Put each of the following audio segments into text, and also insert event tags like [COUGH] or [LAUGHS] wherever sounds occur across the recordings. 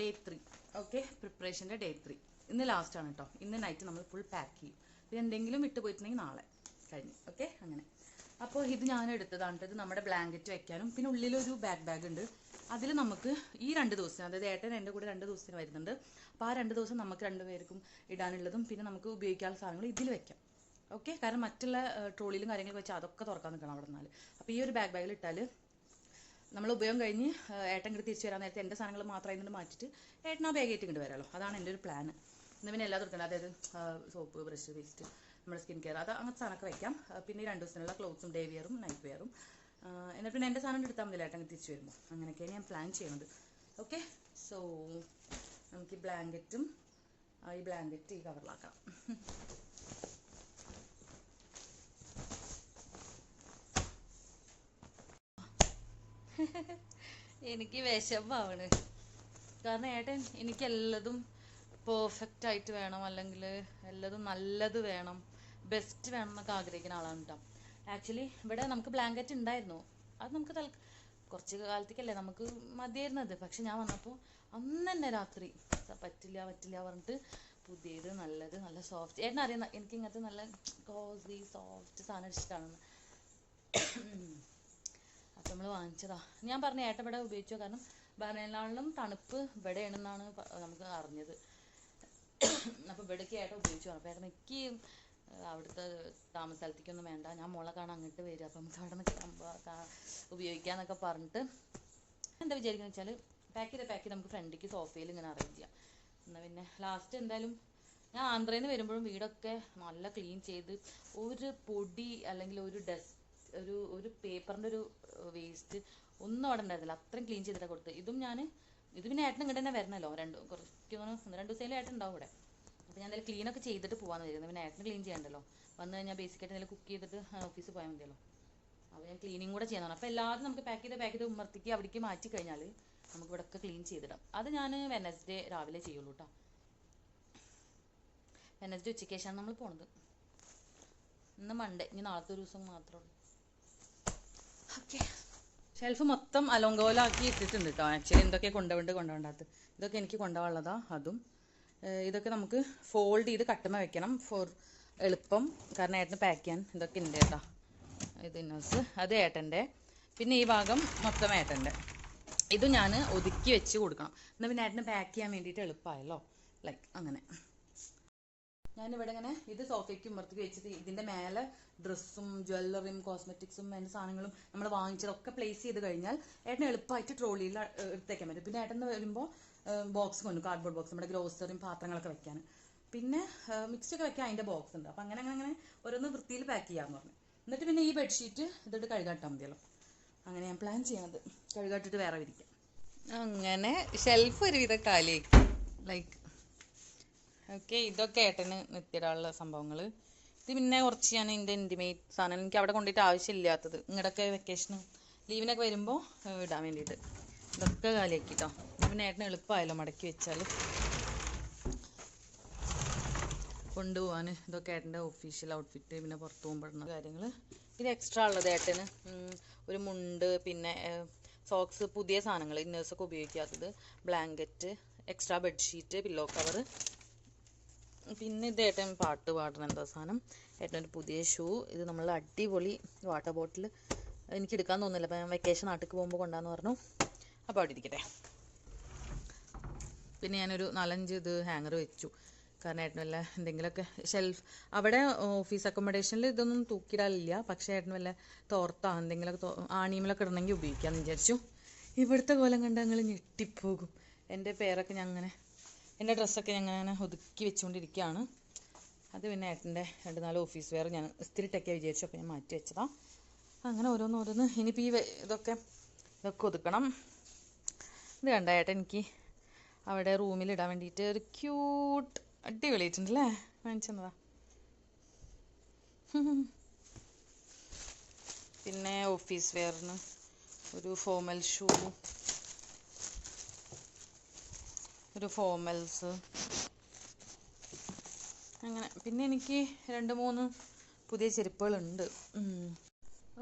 Day three okay പ്രിപ്പറേഷന്റെ day three ഇന്ന് last ആണ് കേട്ടോ ഇന്ന് നൈറ്റ് നമ്മൾ ഫുൾ പാക്ക് ചെയ്യും. പിന്നെ എന്തെങ്കിലും വിട്ടു പോയിട്ടുണ്ടെങ്കിൽ നാളെ കഴിഞ്ഞു. ഓക്കെ അങ്ങനെ. അപ്പോൾ ഇത് ഞാൻ എടുത്തതാണ്. ഇത് നമ്മുടെ ബ്ലാങ്കറ്റ് വെക്കാനും. പിന്നെ ഉള്ളിലൊരു ബാക്ക് ബാഗ് ഉണ്ട്. അതിൽ നമുക്ക് ഈ രണ്ട് ദിവസം അതായത് ഏട്ടൻ എന്റെ കൂടെ രണ്ട് ദിവസത്തിന് വരുന്നുണ്ട്. അപ്പോൾ ആ രണ്ട് ദിവസം നമുക്ക് രണ്ടുപേർക്കും ഇടാനുള്ളതും പിന്നെ നമുക്ക് ഉപയോഗിക്കാനുള്ള സാധനങ്ങൾ ഇതിൽ വെക്കാം. ഓക്കെ കാരണം മറ്റുള്ള ട്രോളിയിലും കാര്യങ്ങളും വെച്ചാൽ അതൊക്കെ തുറക്കാൻ നിൽക്കണം അവിടെ നിന്നാൽ അപ്പോൾ ഈ ഒരു ബാക്ക് ബാഗിൽ ഇട്ടാൽ നമ്മൾ ഉപയോഗം കഴിഞ്ഞ് ഏട്ടൻ ഇങ്ങോട്ട് തിരിച്ചു വരാൻ നേരത്തെ എന്റെ സാധനങ്ങൾ മാത്രം ഇതിന് മാറ്റിയിട്ട് ഏട്ടൻ ആ ബാഗായിട്ട് ഇങ്ങോട്ട് വരാമല്ലോ അതാണ് എന്റെ ഒരു പ്ലാൻ ഇന്ന് പിന്നെ എല്ലാം തുറക്കണം അതായത് സോപ്പ് ബ്രഷ് വേസ്റ്റ് നമ്മുടെ സ്കിൻ കെയർ അത് അങ്ങനത്തെ സാധനമൊക്കെ വയ്ക്കാം പിന്നെ രണ്ട് ദിവസത്തിനുള്ള ക്ലോത്ത്സും ഡേ വെയറും നൈറ്റ് വെയറും എന്നിട്ട് പിന്നെ എന്റെ സാധനം എടുത്താൽ മതി ഏട്ടൻ തിരിച്ചു വരുമ്പോൾ. അങ്ങനെയൊക്കെയാണ് ഞാൻ പ്ലാൻ ചെയ്യുന്നത്. ഓക്കെ സോ നമുക്ക് ഈ ബ്ലാങ്കറ്റും ഈ ബ്ലാങ്കറ്റ് ഈ കവറിലാക്കാം [LAUGHS] [LAUGHS] എനിക്ക് വിശപ്പാവണ് കാരണം ഏട്ടൻ എനിക്ക് എല്ലതും പെർഫെക്റ്റ് ആയിട്ട് വേണം. അല്ലെങ്കിൽ എല്ലതും നല്ലത് വേണം. ബെസ്റ്റ് വേണം എന്നൊക്കെ ആഗ്രഹിക്കുന്ന ആളാണ് കേട്ടോ ആക്ച്വലി ഇവിടെ നമുക്ക് ബ്ലാങ്കറ്റ് ഉണ്ടായിരുന്നു. അത് നമുക്ക് തൽ കുറച്ച് കാലത്തേക്കല്ലേ നമുക്ക് മതിയായിരുന്നത്. പക്ഷെ ഞാൻ വന്നപ്പോൾ അന്ന് തന്നെ രാത്രി പറ്റില്ല പറ്റില്ല പറഞ്ഞിട്ട് പുതിയത് നല്ലത് നല്ല സോഫ്റ്റ് ഏട്ടൻ അറിയുന്ന എനിക്ക് ഇങ്ങനത്തെ നല്ല കോസി സോഫ്റ്റ് സാധനം ഇഷ്ടമാണെന്ന് നമ്മൾ വാങ്ങിച്ചതാ. ഞാൻ പറഞ്ഞ ഏട്ടവിടെ ഉപയോഗിച്ചു? കാരണം ബനേനാളിലും തണുപ്പ് ഇവിടെയാണെന്നാണ് നമുക്ക് അറിഞ്ഞത്. അപ്പോൾ ഇവിടേക്ക് ഏട്ട ഉപയോഗിച്ചു അപ്പോൾ ഏട്ടൻ എനിക്ക് അവിടുത്തെ താമസ സ്ഥലത്തേക്കൊന്നും വേണ്ട. ഞാൻ മോളെ കാണാൻ അങ്ങോട്ട് വരിക. അപ്പം നമുക്ക് അവിടെ നിന്ന് ഉപയോഗിക്കാന്നൊക്കെ പറഞ്ഞിട്ട് എന്താ വിചാരിക്കുന്നത് വെച്ചാൽ പാക്ക് ചെയ്ത പാക്ക് ചെയ്ത് നമുക്ക് ഫ്രണ്ടിക്ക് സോഫയിൽ ഇങ്ങനെ അറേഞ്ച് ചെയ്യാം. എന്നാൽ പിന്നെ ലാസ്റ്റ് എന്തായാലും ഞാൻ ആന്ധ്രയിൽ നിന്ന് വരുമ്പോഴും വീടൊക്കെ നല്ല ക്ലീൻ ചെയ്ത് ഒരു പൊടി അല്ലെങ്കിൽ ഒരു ഡസ്റ്റ് ഒരു ഒരു പേപ്പറിന്റെ ഒരു വേസ്റ്റ് ഒന്നും അവിടെ ഉണ്ടായിരുന്നില്ല. അത്രയും ക്ലീൻ ചെയ്തിട്ടാണ് കൊടുത്തത്. ഇതും ഞാൻ ഇത് പിന്നെ ഏട്ടൻ ഇങ്ങോട്ട് തന്നെ വരണല്ലോ. രണ്ട് കുറച്ച് ഒന്ന് രണ്ട് ദിവസമേലും ഏട്ടൻ ഉണ്ടാവും ഇവിടെ. അപ്പോൾ ഞാൻ എന്തായാലും ക്ലീൻ ഒക്കെ ചെയ്തിട്ട് പോകാമെന്ന് വിചാരിക്കുന്നത് പിന്നെ ഏട്ടന് ക്ലീൻ ചെയ്യണ്ടല്ലോ. വന്നു കഴിഞ്ഞാൽ ബേസിക്കായിട്ട് എന്തെങ്കിലും കുക്ക് ചെയ്തിട്ട് ഓഫീസിൽ പോയാൽ മതിയല്ലോ. അപ്പോൾ ഞാൻ ക്ലീനിങ് കൂടെ ചെയ്യണം അപ്പോൾ എല്ലാവരും നമുക്ക് പാക്ക് ചെയ്ത് പാക്ക് ചെയ്ത് ഉമ്മർത്തിക്ക് അവിടേക്ക് മാറ്റി കഴിഞ്ഞാൽ നമുക്ക് ഇവിടെ ഒക്കെ ക്ലീൻ ചെയ്തിടാം. അത് ഞാൻ വെനസ്ഡേ രാവിലെ ചെയ്യുള്ളൂ കേട്ടോ വെനസ്ഡേ ഉച്ചയ്ക്ക് ശേഷമാണ് നമ്മൾ പോണത്. ഇന്ന് മൺഡേ ഇനി നാളത്തെ ഒരു ദിവസം മാത്രമേ ഉള്ളൂ. ഷെൽഫ് മൊത്തം അലോങ്കോലാക്കി ഇട്ടിട്ടുണ്ട് കേട്ടോ ആക്ച്വലി എന്തൊക്കെ കൊണ്ടുപോകേണ്ടത് കൊണ്ടുപോകണ്ടാത്ത ഇതൊക്കെ എനിക്ക് കൊണ്ടുപോകാനുള്ളതാ അതും. ഇതൊക്കെ നമുക്ക് ഫോൾഡ് ചെയ്ത് കട്ടുമ വെക്കണം ഫോർ എളുപ്പം. കാരണം ഏട്ടന് പാക്ക് ചെയ്യാൻ ഇതൊക്കെ ഉണ്ട് കേട്ടോ. ഇത് ഇന്നോസ്. അത് ഏട്ടന്റെ. പിന്നെ ഈ ഭാഗം മൊത്തം ഏട്ടന്റെ. ഇത് ഞാൻ ഒതുക്കി വെച്ച് കൊടുക്കണം. എന്നാൽ പിന്നെ ഏട്ടന് പാക്ക് ചെയ്യാൻ വേണ്ടിയിട്ട് എളുപ്പമായല്ലോ ലൈക്ക് അങ്ങനെ. ഞാനിവിടെ ഇങ്ങനെ ഇത് സോഫയ്ക്ക് ഉമ്മർത്തേക്ക് വെച്ചിട്ട് ഇതിന്റെ മേലെ ഡ്രസ്സും ജ്വല്ലറിയും കോസ്മെറ്റിക്സും അതിന്റെ സാധനങ്ങളും നമ്മൾ വാങ്ങിച്ചതൊക്കെ പ്ലേസ് ചെയ്ത് കഴിഞ്ഞാൽ ഏട്ടന് എളുപ്പമായിട്ട് ട്രോളിയിൽ എടുത്തേക്കാൻ പറ്റും. പിന്നെ ഏട്ടൻ വരുമ്പോൾ ബോക്സ് കൊണ്ടു കാർഡ്ബോർഡ് ബോക്സ് നമ്മുടെ ഗ്രോസറിയും പാത്രങ്ങളൊക്കെ വെക്കാൻ. പിന്നെ മിക്സി ഒക്കെ വെക്കാൻ അതിന്റെ ബോക്സ് ഉണ്ട്. അപ്പം അങ്ങനെ അങ്ങനെ അങ്ങനെ ഓരോന്ന് വൃത്തിയിൽ പാക്ക് ചെയ്യാന്ന് പറഞ്ഞു. എന്നിട്ട് പിന്നെ ഈ ബെഡ്ഷീറ്റ് ഇതിട്ട് കഴുകാട്ടാൽ മതിയല്ലോ. അങ്ങനെ ഞാൻ പ്ലാൻ ചെയ്യണത്. കഴുകാട്ടിട്ട് വേറെ വിരിക്കാം. അങ്ങനെ ഷെൽഫ് ഒരുവിധം കാലിയാക്കി ലൈക്ക് ഓക്കെ ഇതൊക്കെ ഏട്ടന് നിത്യടാനുള്ള സംഭവങ്ങൾ ഇത് പിന്നെ കുറച്ച് ഞാൻ എന്റെ ഇന്റിമേറ്റ് സാധനം എനിക്ക് അവിടെ കൊണ്ടിട്ട് ആവശ്യമില്ലാത്തത്. ഇങ്ങടൊക്കെ വെക്കേഷൻ ലീവിനൊക്കെ വരുമ്പോൾ ഇടാൻ വേണ്ടിയിട്ട്. ഇതൊക്കെ കാലിയാക്കി കേട്ടോ പിന്നെ ഏട്ടന് എളുപ്പമായല്ലോ മടക്കി വെച്ചാൽ കൊണ്ടുപോകാൻ ഇതൊക്കെ ഏട്ടന്റെ ഒഫീഷ്യൽ ഔട്ട്ഫിറ്റ് പിന്നെ പുറത്തു പോകുമ്പോഴുള്ള കാര്യങ്ങൾ ഇത് എക്സ്ട്രാ ഉള്ളത് ഏട്ടന് ഒരു മുണ്ട് പിന്നെ സോക്സ് പുതിയ സാധനങ്ങൾ ഇന്നേഴ്സൊക്കെ ഉപയോഗിക്കാത്തത്. Blanket extra bedsheet pillow cover പിന്നെ ഇത് ഏട്ടൻ പാട്ട് പാടുന്ന എന്താ സാധനം? ഏട്ടൻ ഒരു പുതിയ ഷൂ. ഇത് നമ്മൾ അടിപൊളി വാട്ടർ ബോട്ടിൽ എനിക്ക് എടുക്കാൻ തോന്നുന്നില്ല. അപ്പം ഞാൻ വെക്കേഷൻ നാട്ടിൽ പോകുമ്പോൾ കൊണ്ടാന്ന് പറഞ്ഞു. അപ്പോൾ അവിടെ ഇരിക്കട്ടെ. പിന്നെ ഞാനൊരു നാലഞ്ച് ഇത് ഹാങ്ങർ വെച്ചു. കാരണം ഏട്ടൻ വല്ല എന്തെങ്കിലുമൊക്കെ ഷെൽഫ് അവിടെ ഓഫീസ് അക്കോമഡേഷനിൽ ഇതൊന്നും തൂക്കിയിടാനില്ല. പക്ഷേ ഏട്ടൻ വല്ല തോർത്താ എന്തെങ്കിലുമൊക്കെ ആണിയുമലൊക്കെ ഇടണമെങ്കിൽ ഉപയോഗിക്കാമെന്ന് വിചാരിച്ചു. ഇവിടുത്തെ കോലം കണ്ട് ഞങ്ങൾ ഞെട്ടിപ്പോകും. എന്റെ പേരൊക്കെ ഞാൻ അങ്ങനെ എന്റെ ഡ്രസ്സൊക്കെ ഞാൻ അങ്ങനെ ഒതുക്കി വെച്ചുകൊണ്ടിരിക്കുകയാണ് അത് പിന്നെ ഏട്ടന്റെ രണ്ട് നാല് ഓഫീസ് വെയർ ഞാൻ ഇസ്തിരിട്ടൊക്കെ വിചാരിച്ചു. അപ്പോൾ ഞാൻ മാറ്റി വെച്ചതാ. അങ്ങനെ ഓരോന്ന് ഓരോന്ന് ഇനിയിപ്പോൾ ഈ ഇതൊക്കെ ഇതൊക്കെ ഒതുക്കണം. ഇത് കണ്ട ഏട്ടൻ എനിക്ക് അവിടെ റൂമിൽ ഇടാൻ വേണ്ടിയിട്ട് ഒരു ക്യൂട്ട് അടിപൊളിയായിട്ടുണ്ടല്ലേ വാങ്ങിച്ചതാ പിന്നെ ഓഫീസ് വെയറിന് ഒരു ഫോമൽ ഷൂ ഒരു ഫോമൽസ് അങ്ങനെ. പിന്നെ എനിക്ക് രണ്ട് മൂന്ന് പുതിയ ചെരുപ്പുകളുണ്ട്.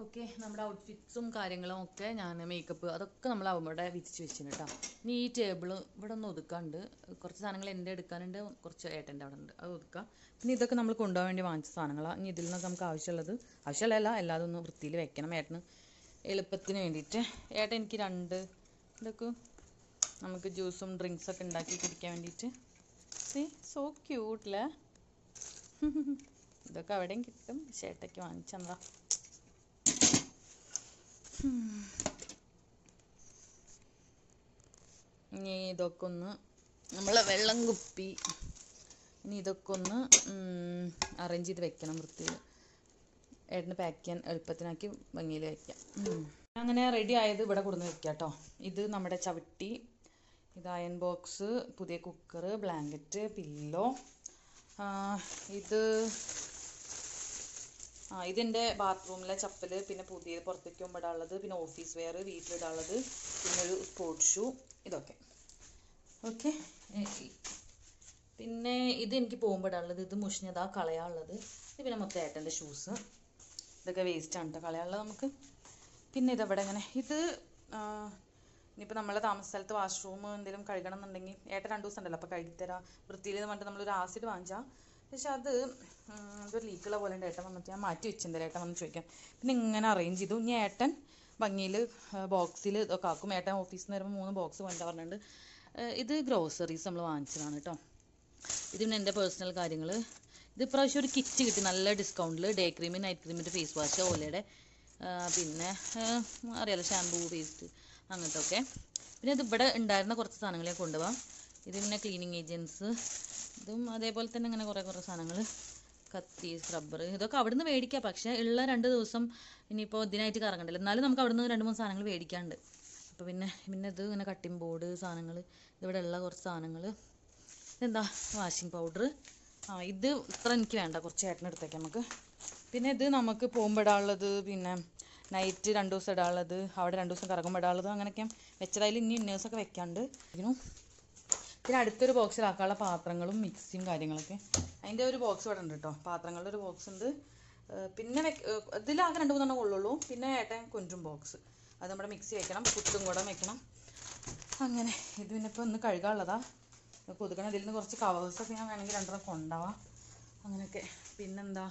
ഓക്കെ. നമ്മുടെ ഔട്ട്ഫിറ്റ്സും കാര്യങ്ങളും ഒക്കെ ഞാൻ മേക്കപ്പ് അതൊക്കെ നമ്മൾ അവിടെ വിരിച്ച് വെച്ചിന് കേട്ടോ ഇനി ഈ ടേബിൾ ഇവിടെ ഒന്ന് ഒതുക്കാണ്ട്. കുറച്ച് സാധനങ്ങൾ എന്റെ എടുക്കാനുണ്ട്. കുറച്ച് ഏട്ടന്റെ അവിടെ ഉണ്ട്. അത് ഒതുക്കാം. പിന്നെ ഇതൊക്കെ നമ്മൾ കൊണ്ടുപോകാൻ വേണ്ടി വാങ്ങിച്ച സാധനങ്ങളാണ് ഇനി ഇതിൽ നിന്നൊക്കെ നമുക്ക് ആവശ്യമുള്ളത് ആവശ്യമുള്ളതല്ല. എല്ലാതും ഒന്ന് വൃത്തിയിൽ വെക്കണം. ഏട്ടന് എളുപ്പത്തിന് വേണ്ടിയിട്ട്. ഏട്ടൻ എനിക്ക് രണ്ട്. ഇതൊക്കെ നമുക്ക് ജ്യൂസും ഡ്രിങ്ക്സൊക്കെ ഉണ്ടാക്കി കുടിക്കാൻ വേണ്ടിയിട്ട്. സി സോ ക്യൂട്ടില്ലേ ഇതൊക്കെ അവിടെയും കിട്ടും. ചേട്ടയ്ക്ക് വാങ്ങിച്ചെന്താ ഇനി ഇതൊക്കെ ഒന്ന് നമ്മളെ വെള്ളം കുപ്പി. ഇനി ഇതൊക്കെ ഒന്ന് അറേഞ്ച് ചെയ്ത് വെക്കണം വൃത്തിയിൽ. ഏട്ടന് പാക്ക് ചെയ്യാൻ എളുപ്പത്തിനാക്കി ഭംഗിയിൽ വെക്കാം. ഉം. അങ്ങനെ റെഡി ആയത് ഇവിടെ കൊടുന്ന് വെക്കാം കേട്ടോ ഇത് നമ്മുടെ ചവിട്ടി ഇത് അയൺ ബോക്സ് പുതിയ കുക്കർ ബ്ലാങ്കറ്റ് പില്ലോ ഇത് ആ ഇതിന്റെ ബാത്റൂമിലെ ചപ്പൽ പിന്നെ പുതിയ പുറത്തേക്ക് ഇടാനുള്ളത് പിന്നെ ഓഫീസ് വെയർ വീട്ടിലിടാനുള്ളത് പിന്നെ ഒരു സ്പോർട്സ് ഷൂ ഇതൊക്കെ. ഓക്കെ പിന്നെ ഇത് എനിക്ക് പോകുമ്പോൾ ഇടാനുള്ളത് ഇത് മുഷിഞ്ഞതാ കളയാനുള്ളത്. ഇത് പിന്നെ മൊത്തം ഏട്ടന്റെ ഷൂസ് ഇതൊക്കെ വേസ്റ്റാണ് കേട്ടോ കളയാനുള്ളത് നമുക്ക്. പിന്നെ ഇതവിടെ ഇങ്ങനെ ഇത് ഇനിയിപ്പോൾ നമ്മളെ താമസ സ്ഥലത്ത് വാഷ്റൂം എന്തെങ്കിലും കഴുകണം എന്നുണ്ടെങ്കിൽ ഏട്ടൻ രണ്ട് ദിവസം ഉണ്ടല്ലോ അപ്പോൾ കഴുകിത്തരാം. വൃത്തിയിൽ എന്ന് പറഞ്ഞിട്ട് നമ്മളൊരു ആസിഡ് വാങ്ങിച്ചാൽ പക്ഷെ അത് ഒരു എന്തോ ലീക്കുള്ള പോലെ ഉണ്ട്. ഏട്ടൻ വന്നിട്ട് ഞാൻ മാറ്റി വെച്ചിട്ടുണ്ട്. ഏട്ടൻ വന്ന് ചോദിക്കാം. പിന്നെ ഇങ്ങനെ അറേഞ്ച് ചെയ്തു. ഇനി ഏട്ടൻ ഭംഗിയിൽ ബോക്സിൽ ഇതൊക്കെ ആക്കും. ഏട്ടൻ ഓഫീസിൽ നിന്ന് വരുമ്പോൾ മൂന്ന് ബോക്സ് വേണ്ട പറഞ്ഞിട്ടുണ്ട്. ഇത് ഗ്രോസറീസ് നമ്മൾ വാങ്ങിച്ചതാണ് കേട്ടോ. ഇത് പിന്നെ എന്റെ പേഴ്സണൽ കാര്യങ്ങൾ ഇത് ഇപ്രാവശ്യം ഒരു കിറ്റ് കിട്ടി. നല്ല ഡിസ്കൗണ്ടിൽ ഡേ ക്രീം നൈറ്റ് ക്രീമിന്റെ ഫേസ് വാഷ് ഓലയുടെ. പിന്നെ അറിയാലോ ഷാമ്പൂ പേസ്റ്റ് അങ്ങനത്തെ ഒക്കെ പിന്നെ ഇത് ഇവിടെ ഉണ്ടായിരുന്ന കുറച്ച് സാധനങ്ങൾ ഞാൻ കൊണ്ടുപോകാം ഇത് പിന്നെ ക്ലീനിങ് ഏജൻസ് ഇതും അതേപോലെ തന്നെ ഇങ്ങനെ കുറേ കുറേ സാധനങ്ങൾ കത്തി സ്ക്രബ്ബർ ഇതൊക്കെ അവിടുന്ന് മേടിക്കാം. പക്ഷേ ഉള്ള രണ്ട് ദിവസം ഇനിയിപ്പോൾ ഇതിനായിട്ട് കറങ്ങണ്ടല്ലോ. എന്നാലും നമുക്ക് അവിടുന്ന് രണ്ട് മൂന്ന് സാധനങ്ങൾ മേടിക്കാണ്ട്. അപ്പോൾ പിന്നെ പിന്നെ ഇത് ഇങ്ങനെ കട്ടിംഗ് ബോർഡ് സാധനങ്ങൾ ഇവിടെ ഉള്ള കുറച്ച് സാധനങ്ങൾ ഇതെന്താ? വാഷിംഗ് പൗഡർ ആ ഇത് ഇത്ര എനിക്ക് വേണ്ട. കുറച്ച് ഏട്ടന് എടുത്തേക്കാം നമുക്ക്. പിന്നെ ഇത് നമുക്ക് പോകുമ്പോൾ ഇടാനുള്ളത് പിന്നെ നൈറ്റ് രണ്ട് ദിവസം ഇടാനുള്ളത് അവിടെ രണ്ട് ദിവസം കറങ്ങുമ്പോൾ ഇടാനുള്ളത് അങ്ങനെയൊക്കെ വെച്ചതായാലും ഇനി ഇന്നേഴ്സൊക്കെ വെക്കാണ്ട്. ഇതിനും പിന്നെ അടുത്തൊരു ബോക്സിലാക്കാനുള്ള പാത്രങ്ങളും മിക്സിയും കാര്യങ്ങളൊക്കെ. അതിന്റെ ഒരു ബോക്സ് ഇവിടെ ഉണ്ട് കേട്ടോ പാത്രങ്ങളുടെ ഒരു ബോക്സ് ഉണ്ട്. പിന്നെ ഇതിലാകെ രണ്ട് മൂന്നെണ്ണം കൊള്ളുള്ളൂ പിന്നെ ഏട്ടൻ കൊഞ്ചും ബോക്സ് അത് നമ്മുടെ മിക്സി വെക്കണം. പുട്ടും കൂടെ വെക്കണം. അങ്ങനെ. ഇത് പിന്നെ ഇപ്പോൾ ഒന്ന് കഴുകാനുള്ളതാ. കൊതുകണം ഇതിൽ നിന്ന് കുറച്ച് കവേഴ്സൊക്കെ ഞാൻ വേണമെങ്കിൽ രണ്ടെണ്ണം കൊണ്ടുപോവാം. അങ്ങനെയൊക്കെ. പിന്നെന്താ?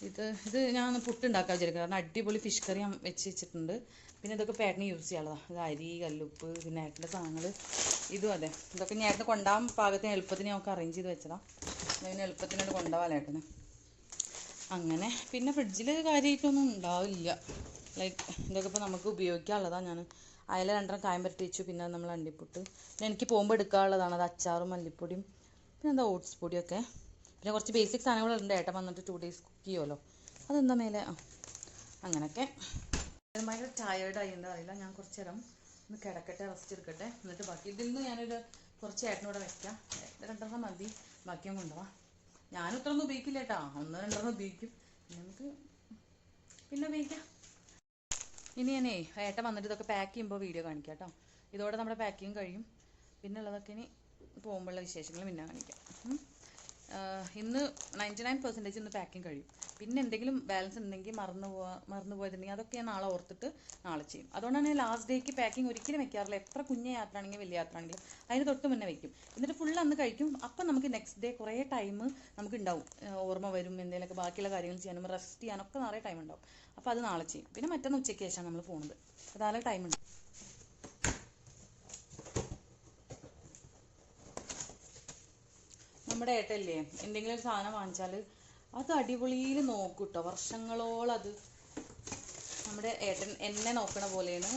ഇത് ഇത് ഞാൻ പുട്ടുണ്ടാക്കാൻ വെച്ചിരിക്കുന്നത് കാരണം അടിപൊളി ഫിഷ് കറി ഞാൻ വെച്ച് വെച്ചിട്ടുണ്ട്. പിന്നെ ഇതൊക്കെ പേട്ടന് യൂസ് ചെയ്യാനുള്ളതാണ് ഇത് അരി കല്ലുപ്പ് പിന്നെ ഏട്ടന്റെ സാധനങ്ങൾ ഇതും അതെ. ഇതൊക്കെ ഞാൻ ഏട്ടന് കൊണ്ടുപോകാൻ പാകത്തിന് എളുപ്പത്തിന് നമുക്ക് അറേഞ്ച് ചെയ്ത് വെച്ചതാണ് പിന്നെ എളുപ്പത്തിനോട് കൊണ്ടുപോകാൻ ഏട്ടന്. അങ്ങനെ പിന്നെ ഫ്രിഡ്ജിൽ കാര്യമായിട്ടൊന്നും ഉണ്ടാവില്ല. ലൈക്ക് ഇതൊക്കെ ഇപ്പോൾ നമുക്ക് ഉപയോഗിക്കാനുള്ളതാണ് ഞാൻ അയല രണ്ടെണ്ണം കായം പരട്ടി വെച്ചു. പിന്നെ നമ്മൾ അണ്ടിപ്പുട്ട്. പിന്നെ എനിക്ക് പോകുമ്പോൾ എടുക്കാനുള്ളതാണ്. അത് അച്ചാറും മല്ലിപ്പൊടിയും. പിന്നെ എന്താ ഓട്സ് പൊടിയൊക്കെ. പിന്നെ കുറച്ച് ബേസിക് സാധനങ്ങളുണ്ട് ഏട്ടൻ വന്നിട്ട് ടു ഡേയ്സ് കുക്ക് ചെയ്യുമല്ലോ അതെന്താ മേലെ? ആ അങ്ങനെയൊക്കെ ഞാൻ ഭയങ്കര ടയേർഡായി എന്താ അറിയില്ല ഞാൻ കുറച്ച് നേരം ഒന്ന് കിടക്കട്ടെ റെസ്റ്റ് എടുക്കട്ടെ. എന്നിട്ട് ബാക്കി ഇതിൽ നിന്ന് ഞാനൊരു കുറച്ച് ഏട്ടനോടെ ഏട്ടന് രണ്ടെണ്ണം മതി ബാക്കിയും കൊണ്ടുപോവാം ഞാനും ഇത്ര ഒന്നും ഉപയോഗിക്കില്ല കേട്ടോ ഒന്ന് രണ്ടെണ്ണം ഉപയോഗിക്കും. പിന്നെ നമുക്ക് പിന്നെ ഉപയോഗിക്കാം. ഇനി ഞാനേ ഏട്ടൻ വന്നിട്ട് ഇതൊക്കെ പാക്ക് ചെയ്യുമ്പോൾ വീഡിയോ കാണിക്കാം കേട്ടോ. ഇതോടെ നമ്മുടെ പാക്കിങ് കഴിയും. പിന്നെ ഉള്ളതൊക്കെ ഇനി പോകുമ്പോഴുള്ള വിശേഷങ്ങൾ പിന്നെ കാണിക്കാം. ഇന്ന് നയന്റി നയൻ പെർസെന്റേജ് ഇന്ന് പാക്കിങ് കഴിയും. പിന്നെ എന്തെങ്കിലും ബാലൻസ് ഉണ്ടെങ്കിൽ മറന്നു പോവാ മറന്നു പോയതുണ്ടെങ്കിൽ അതൊക്കെ ഞാൻ നാളെ ഓർത്തിട്ട് നാളെ ചെയ്യും. അതുകൊണ്ടാണ് ഞാൻ ലാസ്റ്റ് ഡേക്ക് പാക്കിംഗ് ഒരിക്കലും വെക്കാറില്ല. എത്ര കുഞ്ഞ യാത്ര ആണെങ്കിലും വലിയ യാത്ര ആണെങ്കിലും അതിന് തൊട്ട് മുന്നേ വെക്കും. എന്നിട്ട് ഫുൾ അന്ന് കഴിക്കും. അപ്പം നമുക്ക് നെക്സ്റ്റ് ഡേ കുറേ ടൈം നമുക്ക് ഉണ്ടാവും. ഓർമ്മ വരും എന്തെങ്കിലുമൊക്കെ ബാക്കിയുള്ള കാര്യങ്ങൾ ചെയ്യാനും റെസ്റ്റ് ചെയ്യാനൊക്കെ നിറയെ ടൈം ഉണ്ടാവും. അപ്പോൾ അത് നാളെ ചെയ്യും. പിന്നെ മറ്റൊന്ന് ഉച്ചയ്ക്ക് ശേഷമാണ് നമ്മൾ പോകുന്നത് അതാലെ ടൈം ഉണ്ട് നമ്മുടെ ഏട്ടല്ലേ എന്തെങ്കിലും ഒരു സാധനം വാങ്ങിച്ചാൽ അത് അടിപൊളിയിൽ നോക്കും കേട്ടോ വർഷങ്ങളോളം അത് നമ്മുടെ ഏട്ടൻ എന്നെ നോക്കണ പോലെയാണ്.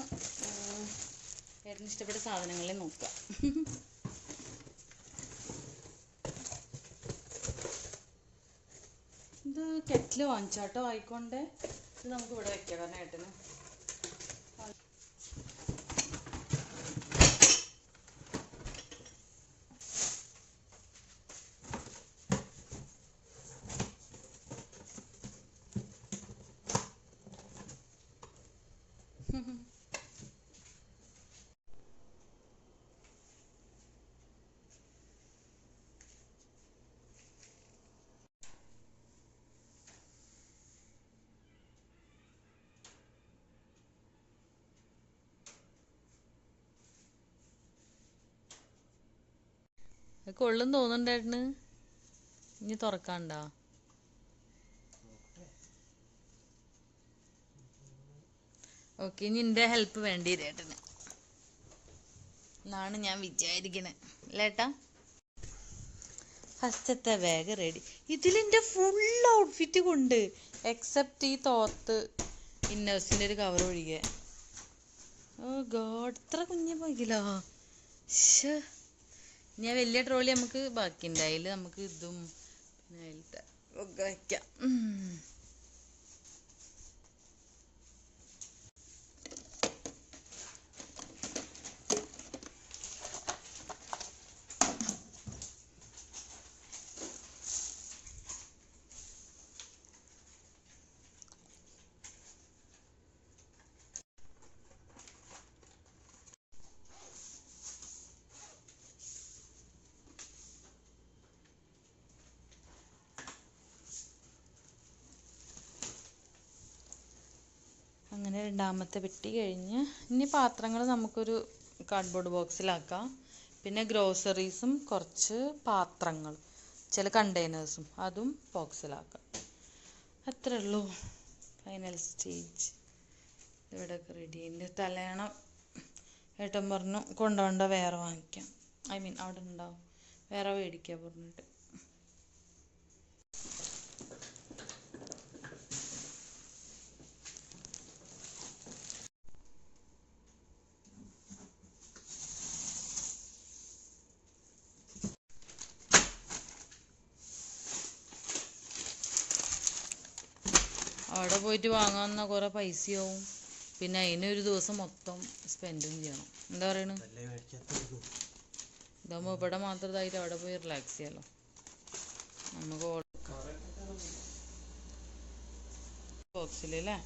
ഏട്ടൻ ഇഷ്ടപ്പെട്ട സാധനങ്ങളെ നോക്കുക. ഇത് കെറ്റിൽ വാങ്ങിച്ചാട്ടോ. ആയിക്കോണ്ടേ ഇത് നമുക്ക് ഇവിടെ വെക്കാം. കാരണം ഏട്ടന് അത് കൊള്ളും തോന്നുന്നുണ്ടേട്ടന് ഇനി തുറക്കാണ്ടോ. ഓക്കെ ഇനി എന്റെ ഹെൽപ്പ് വേണ്ടി ഏട്ടന്. എന്നാണ് ഞാൻ വിചാരിക്കണേ. അല്ലേട്ടാ ഫസ്റ്റത്തെ ബാഗ് റെഡി ഇതിലെന്റെ ഫുൾ ഔട്ട്ഫിറ്റ് കൊണ്ട് എക്സെപ്റ്റ് ഈ തോത്ത് ഇന്നേഴ്സിന്റെ ഒരു കവർ ഒഴികെ. ഓ ഗോഡ് ഇത്ര കുഞ്ഞു പോയിക്കില്ലോ. ശ്ശേ. ഇനി ആ വലിയ ട്രോളി നമുക്ക് ബാക്കിയുണ്ട്. അതിൽ നമുക്ക് ഇതും പിന്നെ ഒക്കെ വയ്ക്കാം രണ്ടാമത്തെ പെട്ടി കഴിഞ്ഞ് ഇനി പാത്രങ്ങൾ നമുക്കൊരു കാർഡ്ബോർഡ് ബോക്സിലാക്കാം പിന്നെ ഗ്രോസറീസും കുറച്ച് പാത്രങ്ങൾ ചില കണ്ടെയ്നേഴ്സും അതും ബോക്സിലാക്കാം അത്രേ ഉള്ളൂ ഫൈനൽ സ്റ്റേജ് ഇവിടെയൊക്കെ റെഡി എന്റെ തലയണം ഏട്ടൻ പറഞ്ഞു കൊണ്ടുപോകണ്ട വേറെ വാങ്ങിക്കാം. ഐ മീൻ അവിടെ ഉണ്ടാവും. വേറെ മേടിക്കുക പറഞ്ഞിട്ട്. അവിടെ പോയിട്ട് വാങ്ങാവുന്ന കുറേ പൈസയാവും. പിന്നെ അതിനൊരു ദിവസം മൊത്തം സ്പെൻഡും ചെയ്യണം. എന്താ പറയണ? ഇതാകുമ്പോൾ ഇവിടെ മാത്രം ഇതായിട്ട് അവിടെ പോയി റിലാക്സ് ചെയ്യാലോ. നമുക്ക് ബോക്സിൽ അല്ലേ